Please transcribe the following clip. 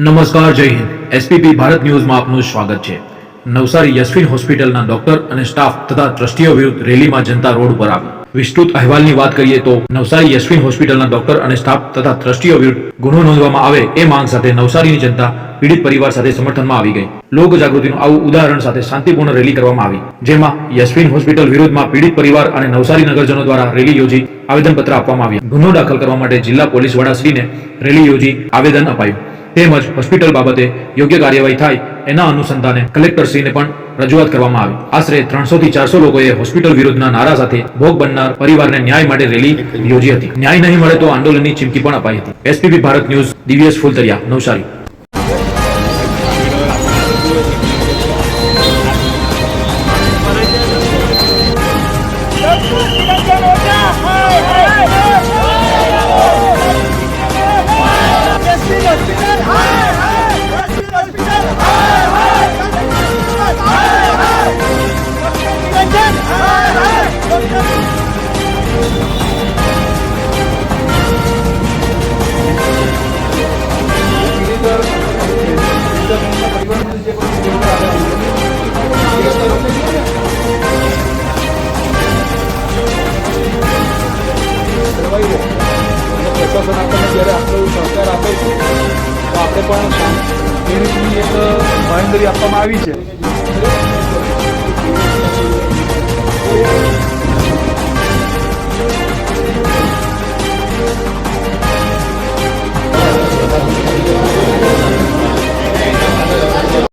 નમસ્કાર, જય હિન્દ. એસપીપી ભારત ન્યૂઝમાં આપનું સ્વાગત છે. નવસારી યશવિન હોસ્પિટલના ડોક્ટર અને સ્ટાફ તથા ટ્રસ્ટીઓ વિરુદ્ધ રેલીમાં જનતા રોડ પર આવી. વિસ્તૃત અહેવાલની વાત કરીએ તો નવસારી યશવિન હોસ્પિટલના ડોક્ટર અને સ્ટાફ તથા ટ્રસ્ટીઓ વિરુદ્ધ ગુનો નોંધવામાં આવે એ માંગ સાથે નવસારીની જનતા પીડિત પરિવાર સાથે સમર્થનમાં આવી ગઈ. લોક જાગૃતિનું આવું ઉદાહરણ સાથે શાંતિપૂર્ણ રેલી કરવામાં આવી, જેમાં યશવિન હોસ્પિટલ વિરુદ્ધમાં પીડિત પરિવાર અને નવસારી નગરજનો દ્વારા રેલી યોજી આવેદનપત્ર આપવામાં આવ્યું. ગુનો દાખલ કરવા માટે જિલ્લા પોલીસ વડાશ્રીને રેલી યોજી આવેદન અપાયું. તેમજ હોસ્પિટલ બાબતે યોગ્ય કાર્યવાહી થાય એના અનુસંધાને કલેક્ટરશ્રીને પણ રજૂઆત કરવામાં આવી આશરે ત્રણસો થી ચારસો લોકોએ હોસ્પિટલ વિરુદ્ધના નારા સાથે ભોગ બનનાર પરિવારને ન્યાય માટે રેલી યોજી હતી ન્યાય નહીં મળે તો આંદોલનની ચીમકી પણ અપાઈ હતી એસપીપી ભારત ન્યૂઝ દિવ્યેશ ફૂલતરિયા નવસારી જળવાઈ પ્રશાસન આપણને જ્યારે આટલો સહકાર આપે છે, તો આપણે પણ શાંત એ રીતની એક બાંહેધરી આપવામાં આવી છે.